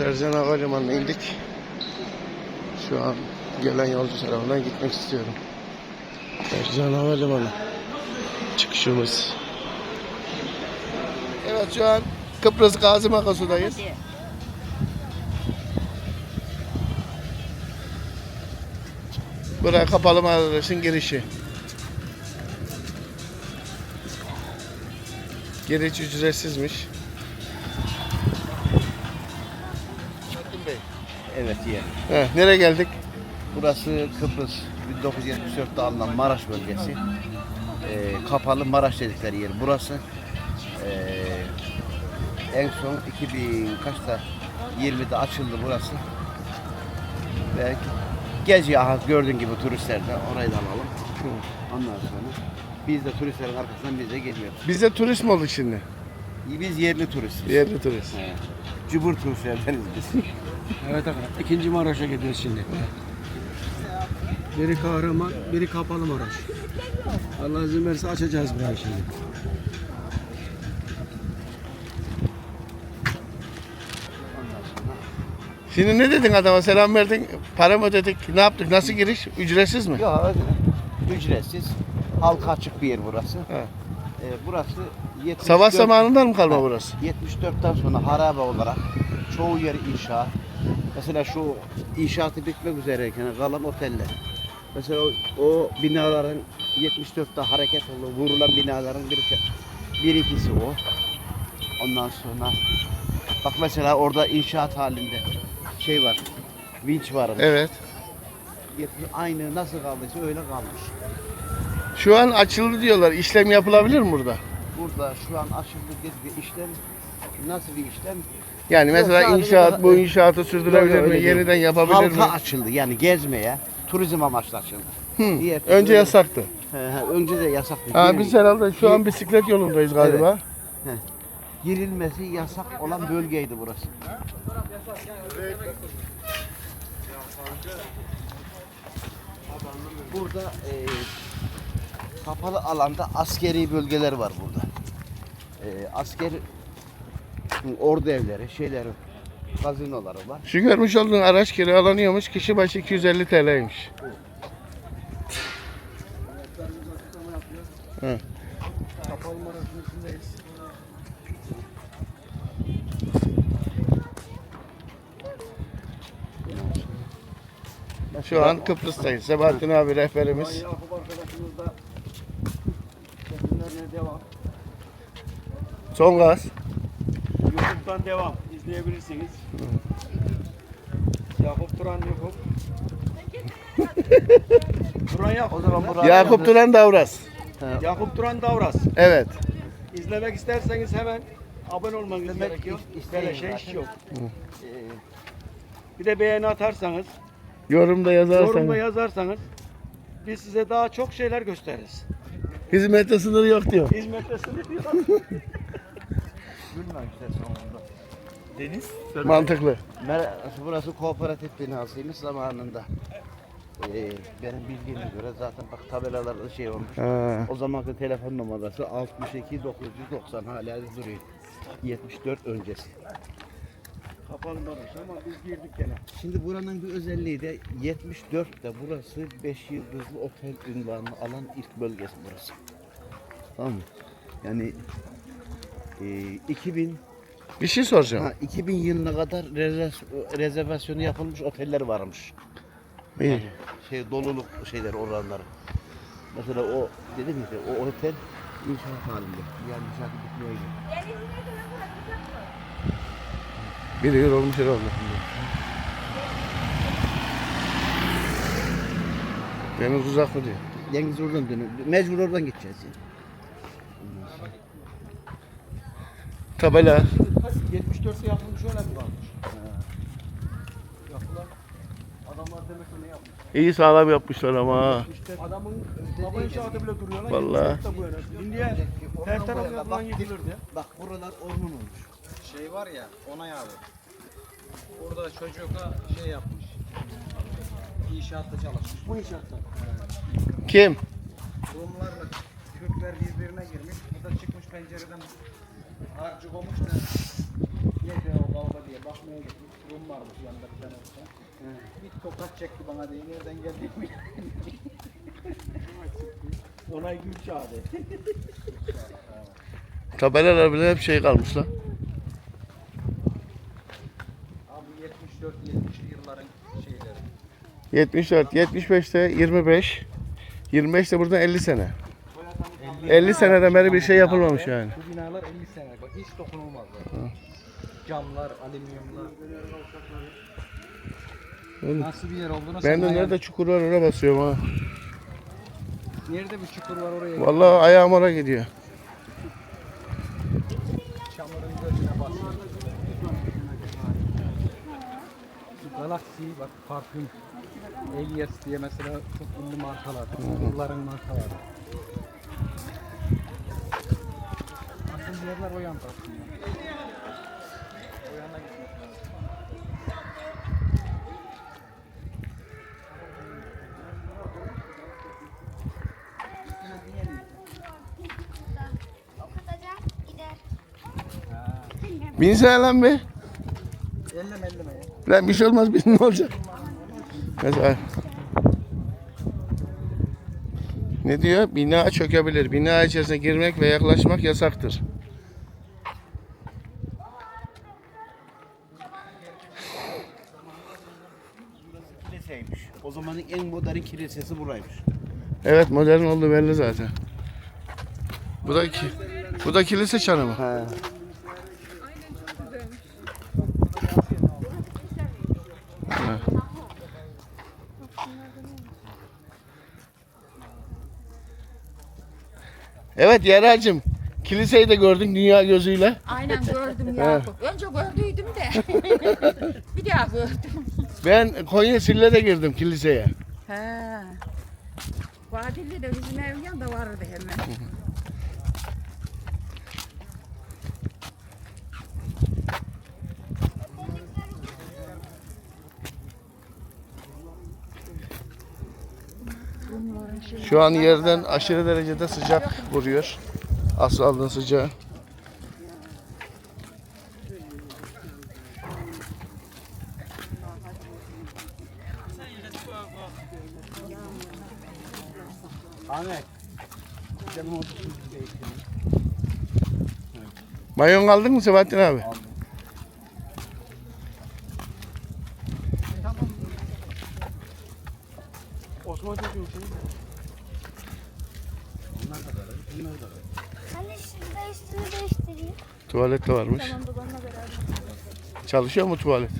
Ercan Havalimanı'na indik. Şu an gelen yolcu tarafından gitmek istiyorum. Ercan Havalimanı çıkışımız. Evet şu an Kıbrıs Gazi Makasu'dayız. Buraya kapalı mağarasının girişi. Giriş ücretsizmiş. Evet yer. Heh, nereye geldik? Burası Kıbrıs 1974'te alınan Maraş bölgesi. Ee, kapalı Maraş dedikleri yer burası. Ee, en son 2000 kaçta 20'de açıldı burası. Ve gece aha gördüğün gibi turistler de orayı da alalım. Ondan sonra biz de turistlerin arkasından biz de geliyoruz. Biz de turist mi olduk şimdi? Biz yerli turistiz. Yerli turist. He. Cubur turistlerdeniz biz. Evet arkadaşlar. İkinci Maraş'a gidiyoruz şimdi. Biri Kahraman, biri Kapalı Maraş. Allah izin verirse açacağız burayı şimdi. Şimdi ne dedin adama? Selam verdin. Para mı ödedik? Ne yaptık? Nasıl giriş? Ücretsiz mi? Yok ücretsiz. Halka açık bir yer burası. He. Ee, burası 74, Savaş zamanından mı kalma burası? 74'ten sonra harabe olarak çoğu yer inşaat. Mesela şu inşaatı bitmek üzereyken kalan oteller. Mesela o, o binaların 74'te hareket oldu, vurulan binaların bir, bir ikisi o. Ondan sonra bak mesela orada inşaat halinde şey var. Vinç var. Evet. Aynı nasıl kaldıysa öyle kalmış. Şu an açıldı diyorlar. İşlem yapılabilir mi burada? Burada şu an açıldı bir işlem. Nasıl bir işlem? Yani mesela sadece inşaat bu inşaatı sürdürebilir Yok, yok, mi? Yeniden yapabilir Halka mi? açıldı yani gezmeye, turizm amaçlı açıldı. Hı. Diğer- Önce yasaktı. He, he, önce de yasaktı. Ha, biz herhalde şu an bisiklet yolundayız galiba. Girilmesi yasak olan bölgeydi burası. Burada e, kapalı alanda askeri bölgeler var burada. E, asker ordu evleri, şeyleri, gazinoları var. Şu görmüş olduğun araç kiralanıyormuş. Kişi başı 250 TL'ymiş. Şu an Kıbrıs'tayız. Sebahattin abi rehberimiz. Son gaz. YouTube'dan devam. izleyebilirsiniz. Yakup Turan Yakup. Turan Yakup. O zaman buraya Yakup Turan Davras. Yakup Turan Davras. Evet. İzlemek isterseniz hemen abone olmanız İzlemek gerekiyor. Böyle şey hiç yok. Ee, Bir de beğeni atarsanız, Yorumda yazarsan. yorumda yazarsanız biz size daha çok şeyler gösteririz. Hizmette sınırı yok diyor. Hizmette sınır yok. Gülme işte sonunda. Deniz. Mantıklı. Mer- Burası kooperatif binasıymış zamanında. Ee, benim bildiğime göre zaten bak tabelalarda şey olmuş. Ha. O zamanki telefon numarası 62 990 hala duruyor. 74 öncesi. Kapalı Maraş ama biz girdik gene. Şimdi buranın bir özelliği de 74'te burası 5 yıldızlı otel ünvanını alan ilk bölgesi burası. Tamam mı? Yani e, 2000 Bir şey soracağım. ha, 2000 yılına kadar rezerv- rezervasyonu yapılmış oteller varmış. İyi. Şey doluluk şeyler oranları. Mesela o dedim ya o otel inşaat halinde. Yani inşaatı bitmeye gidiyor. Bir yıl olmuş herhalde. Deniz uzak mı diyor. Deniz oradan dönüyor. Mecbur oradan gideceğiz. Yani. Tabela. 74'te yapılmış öyle mi varmış? Yapılan adamlar demek ne yapmış? İyi sağlam yapmışlar ama. ha. İşte adamın baba inşaatı bile duruyor lan. Vallahi. 74'te bu yana. Şimdiye her taraf yapılan yıkılırdı. Bak buralar orman olmuş. şey var ya onay abi. Orada çocuğa şey yapmış. İnşaatta çalışmış. Bu inşaatta. Kim? Rumlarla Türkler birbirine girmiş. Bu da çıkmış pencereden harcı olmuş da Gece o kavga diye bakmaya gittik. Rum varmış yanında bir tane olsa. Bir tokat çekti bana diye nereden geldi mi? Onay gül çağırdı. Tabelalar bile hep şey kalmış lan. Abi 74 70'li yılların şeyleri. 74, 75'te 25. 25 de buradan 50 sene. 50 seneden beri bir şey yapılmamış yani. Bu binalar 50 sene. Bak hiç dokunulmazlar. Camlar, alüminyumlar. Oğlum, Nasıl bir yer olduğunu Ben de nerede çukur var oraya basıyorum ha. Nerede bir çukur var oraya Vallahi ayağım oraya gidiyor. çamurun gözüne basıyor. Şu Galaxy bak parfüm. Elias diye mesela çok ünlü markalar. Yılların markaları. Asıl yerler o yan aslında. O yana gitmek lazım. Okutacağım gider. Binsene lan be. Elleme elleme ya. Lan bir şey olmaz bin ne olacak? Mesela ne diyor? Bina çökebilir. Bina içerisine girmek ve yaklaşmak yasaktır. Kiliseymiş. O zamanın en modern kilisesi buraymış. Evet modern oldu belli zaten. Bu da ki, bu da kilise çanı mı? Ha. Evet Yeracığım. Kiliseyi de gördün dünya gözüyle. Aynen gördüm Yakup. Önce gördüydüm de. bir daha gördüm. Ben Konya Sille'de girdim kiliseye. He. Vadili de bizim evin yanında vardı hemen. Şu an yerden aşırı derecede sıcak vuruyor. Asfaltın sıcağı. Ahmet. Canım oldu. Mayon kaldın mı Sebahattin abi? Osman çocuğum şey. Şurada üstünü değiştireyim. Tuvalet de varmış. Tamam babamla beraber. Çalışıyor mu tuvalet?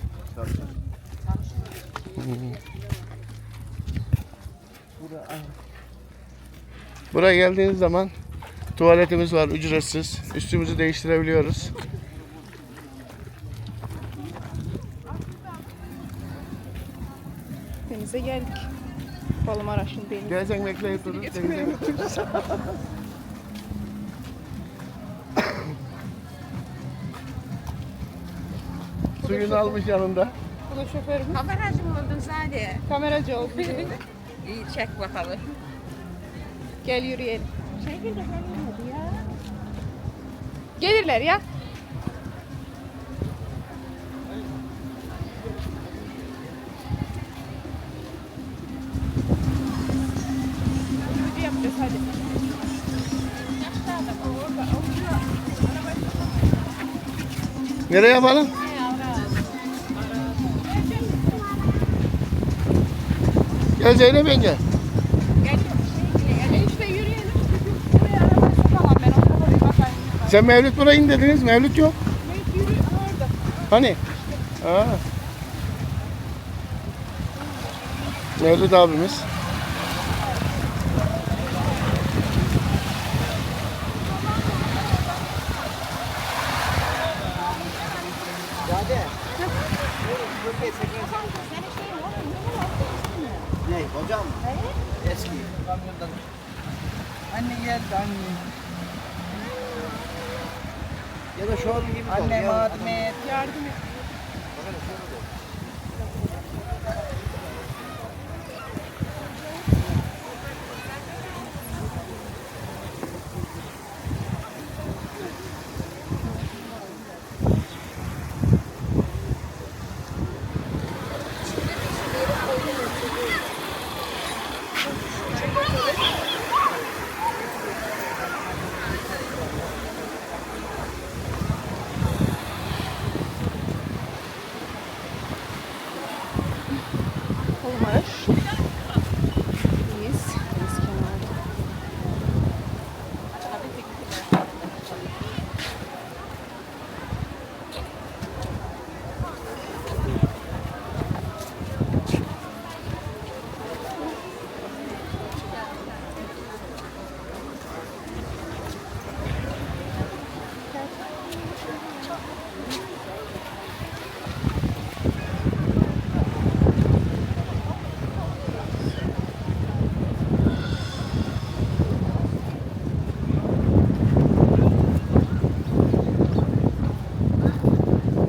Buraya geldiğiniz zaman tuvaletimiz var ücretsiz. Üstümüzü değiştirebiliyoruz. Denize geldik. Balım Araş'ın denizi. Gelsen bekleyip durun. Suyunu almış yanında. Bu da şoförümüz. Kameracı mı oldun Zade? Kameracı oldu. İyi çek bakalım. Gel yürüyelim. Gelirler ya. Nereye yapalım? Gel Zeynep yenge. E işte yürüyelim. Buraya arabayı sokamam ben. O tarafa bir bakayım. Sen Mevlüt buraya in dediniz. Mevlüt yok. Yürü. Orada. Hani? Aa. Mevlüt abimiz. Ne hocam? Eski. Anne geldi anne. Ya da şu an gibi. Anne ya. yardım et. Yardım et. Maraş. Biz, biz kenarda.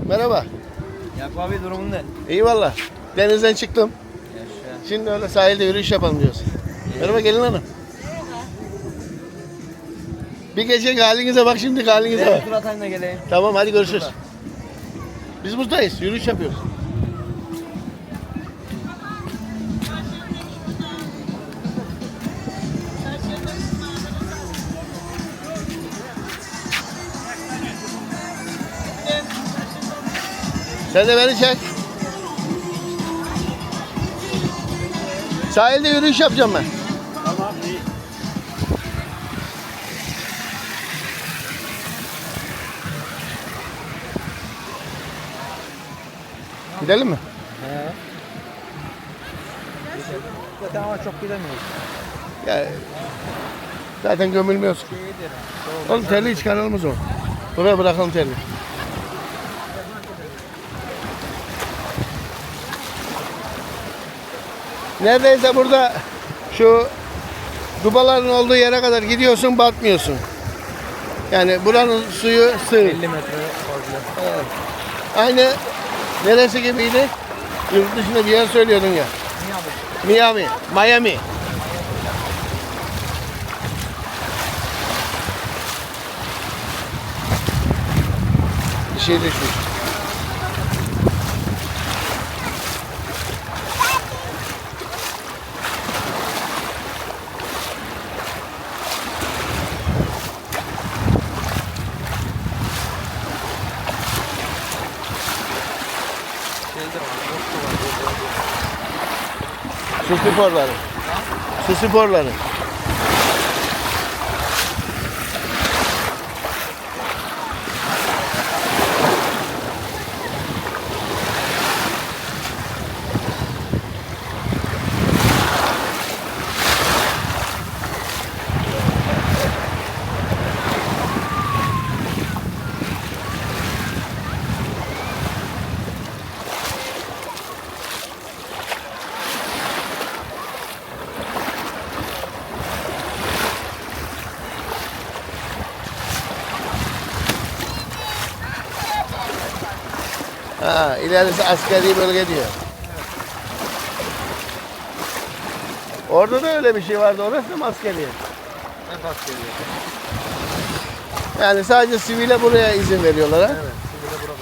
Merhaba. Yakup abi durumun ne? İyi valla. Denizden çıktım. Şimdi öyle sahilde yürüyüş yapalım diyoruz. Merhaba gelin hanım. Bir gece halinize bak şimdi halinize bak. Tur atayım da geleyim. Tamam hadi görüşürüz. Biz buradayız. Yürüyüş yapıyoruz. Sen de beni çek. Sahilde yürüyüş yapacağım ben. Gidelim mi? Zaten ama çok gidemiyoruz. Ya, zaten gömülmüyoruz. Oğlum terliği çıkaralım o zaman. Buraya bırakalım terliği. Neredeyse burada şu dubaların olduğu yere kadar gidiyorsun batmıyorsun. Yani buranın suyu sığ. 50 metre fazla. Aynı neresi gibiydi? Yurt dışında bir yer söylüyordun ya. Miami. Miami. Bir şey düşmüş. Su sporları. Su sporları. İlerisi askeri bölge diyor. Orada da öyle bir şey vardı. Orası da mı askeri? Fark geliyor? Yani sadece sivile buraya izin veriyorlar ha? Evet. Şimdi de burada.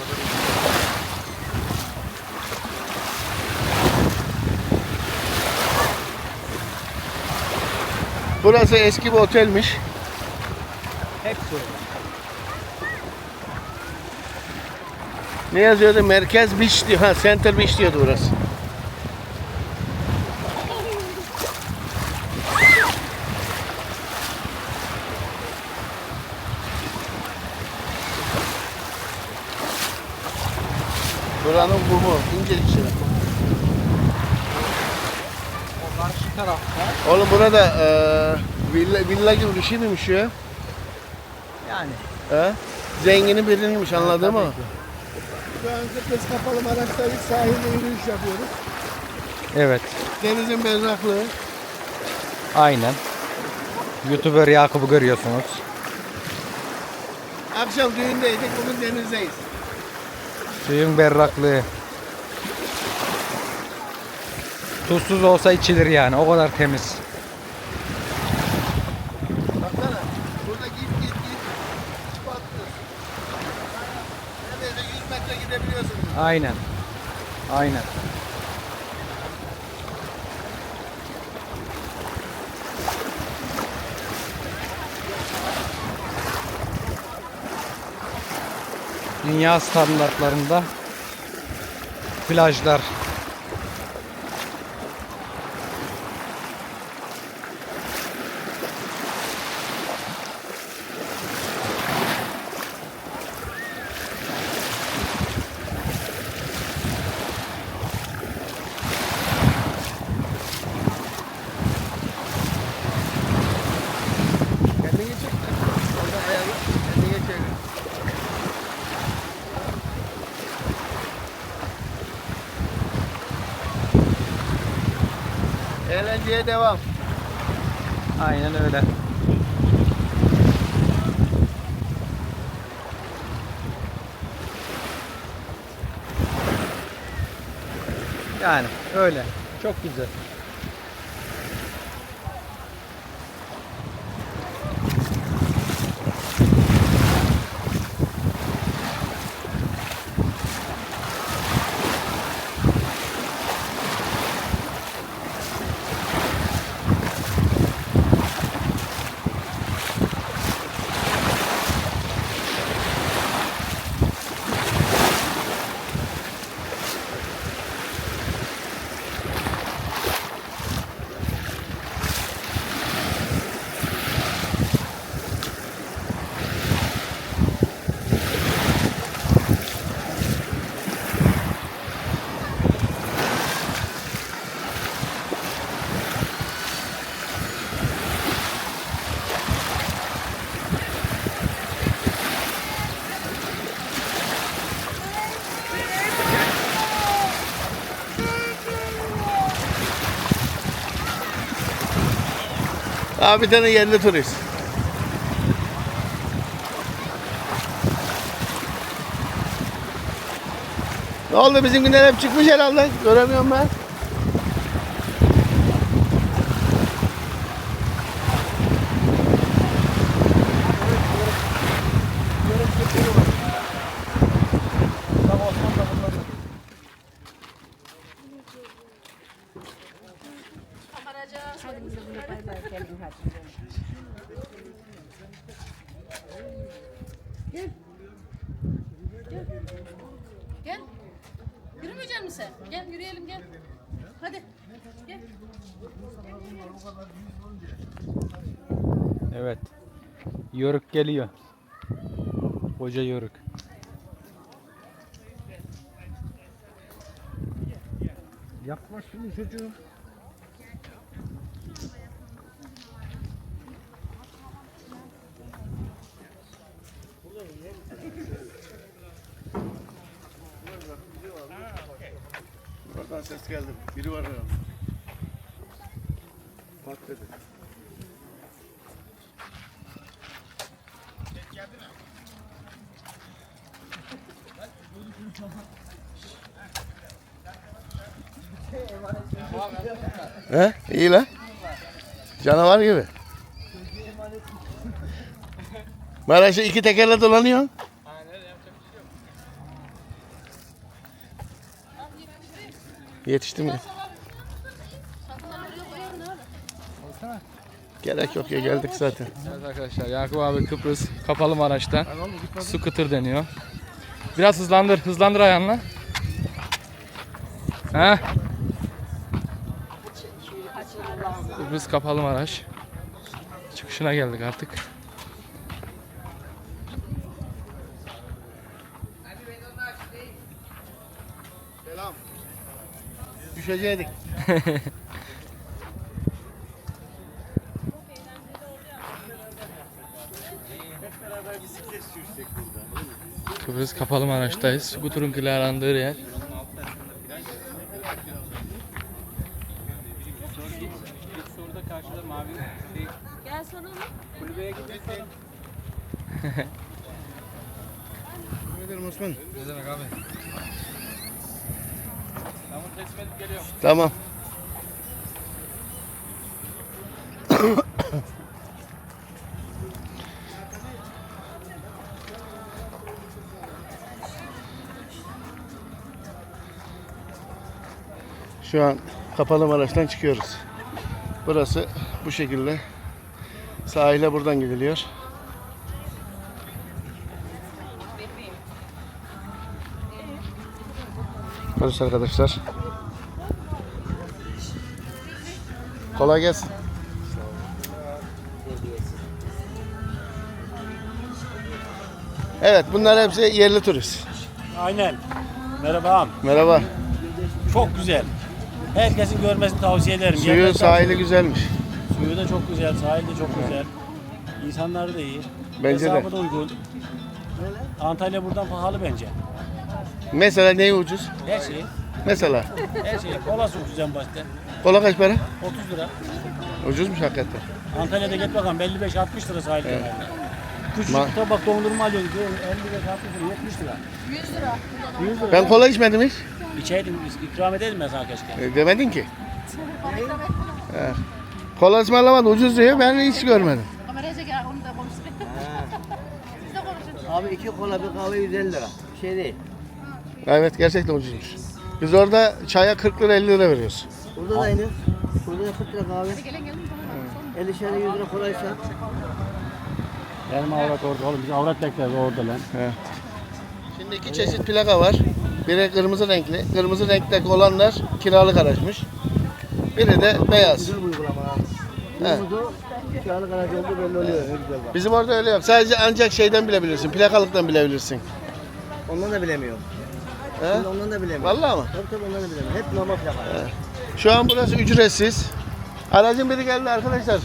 Burası eski bir otelmiş. Hepsi öyle. Ne yazıyordu? Merkez Beach diyor. Ha, Center Beach diyordu burası. Buranın kumu, incelik şey. Onlar şu tarafta. Oğlum burada eee villa, villa gibi bir şey miymiş ya? Yani. He? Zenginin biriniymiş anladın mı? Şu an Kıbrıs Kapalı Maraş'tayız. Sahilde yürüyüş yapıyoruz. Evet, Denizin berraklığı. aynen. YouTuber Yakup'u görüyorsunuz. Akşam düğündeydik, bugün denizdeyiz. Suyun berraklığı. Tuzsuz olsa içilir yani, o kadar temiz. Baksana, burada git git git. Battı. Neredeyse 100 metre gidebiliyorsun. Aynen. Aynen. Dünya standartlarında plajlar Eğlenceye devam. Aynen öyle. Yani öyle. Çok güzel. Tane yerli turist. Ne oldu bizimkiler hep çıkmış herhalde. Göremiyorum ben. Yörük geliyor. Koca yörük. Yapma şunu çocuğum. Oradan ses geldi. Biri var herhalde. Patladı. İyi lan. Canavar gibi. Maraş'a iki tekerle dolanıyor. Yetişti mi? Gerek yok ya geldik zaten. Evet arkadaşlar Yakup abi Kıbrıs kapalı Maraş'ta su kıtır deniyor. Biraz hızlandır, hızlandır ayağınla. He. Kıbrıs kapalı Maraş. Çıkışına geldik artık. Düşecektik. Kıbrıs kapalı Maraş'tayız. Skuturun kiralandığı yer. Karşıda mavi şey. Gel soralım. Kulübeye gittik. Ne ederim Osman? Ne demek abi? Bunu teslim edip geliyorum. Tamam. Şu an Kapalı Maraş'tan çıkıyoruz. Burası bu şekilde. Sahile buradan gidiliyor. Barış arkadaşlar. Kolay gelsin. Evet bunlar hepsi yerli turist. Aynen. Merhaba. Merhaba. Çok güzel. Herkesin görmesini tavsiye ederim. Suyu Yerler sahili güzelmiş. tavsiye- Suyu da çok güzel, sahil de çok güzel. İnsanları da iyi. Bence de. Hesabı da uygun. Antalya buradan pahalı bence. Mesela neyi ucuz? Her şey. Mesela. Her şey. Kola sokacağım başta. Kola kaç para? 30 lira. Ucuzmuş hakikaten. Antalya'da git bakalım 55-60 lira sahil kenarında. Küçücük Ma- tabak dondurma alıyoruz. 55-60 lira 70 lira. 100 lira. 100 lira. Ben kola içmedim hiç. İçeydim ikram edelim ben sana keşke. E, demedin ki. He. Kola ısmarlamadı ucuz diyor ben hiç görmedim. Kameraya çek ya onu da konuşsun. Siz de konuşun. Abi iki kola bir kahve 150 lira. Bir şey değil. Evet gerçekten ucuzmuş. Biz orada çaya 40 lira 50 lira veriyoruz. Burada da aynı. Burada da 40 lira kahve. Gelin gelin. 50 şere 100 lira kolaysa. Benim avrat orada oğlum. Biz avrat bekleriz orada lan. Şimdi iki çeşit plaka var. Biri kırmızı renkli. Kırmızı renkteki olanlar kiralık araçmış. Biri de beyaz. Güzel bir uygulama. He. Kırmızı kiralık aracı oldu belli oluyor. Ne güzel bak. Bizim orada öyle yok. Sadece ancak şeyden bilebilirsin. Plakalıktan bilebilirsin. Ondan da bilemiyorum. He? Şimdi ondan da bilemiyorum. Vallahi mı? Tabii tabii ondan da bilemiyorum. Hep normal plaka. Şu an burası ücretsiz. Aracın biri geldi arkadaşlar.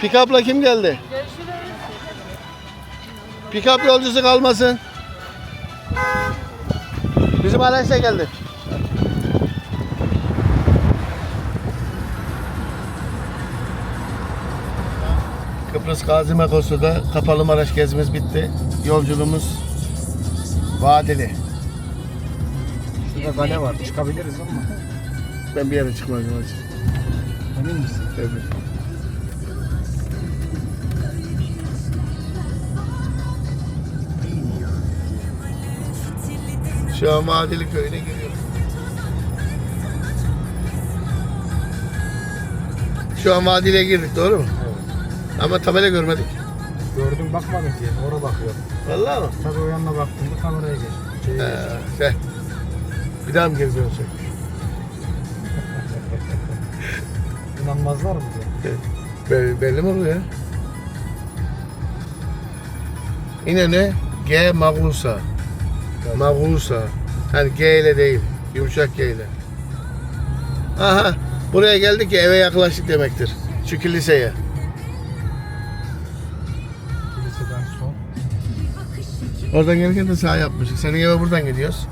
Pikapla kim geldi? Pikap yolcusu kalmasın. Bizim araç da geldi. Kıbrıs Gazi Mekosu'da kapalı Maraş gezimiz bitti. Yolculuğumuz vadeli. Şurada kale var. Çıkabiliriz ama. Ben bir yere hacı. Emin misin? Evet. Şu an Vadili köyüne giriyoruz. Şu an Vadili'ye girdik doğru mu? Ama tabela görmedik. Gördüm bakmadım ki. Oraya bakıyor. Vallahi mı? Tabii o yanına baktığımda kameraya geçti. Şey, Ee, şey. Bir daha mı geziyorsun? İnanmazlar mı diye. Belli, belli mi oluyor ne? G Magusa. Magusa. Hani G ile değil. Yumuşak G ile. Aha. Buraya geldik ki eve yaklaştık demektir. Şu kiliseye. Kiliseden son. Oradan gelirken de sağ yapmıştık. Senin eve buradan gidiyoruz.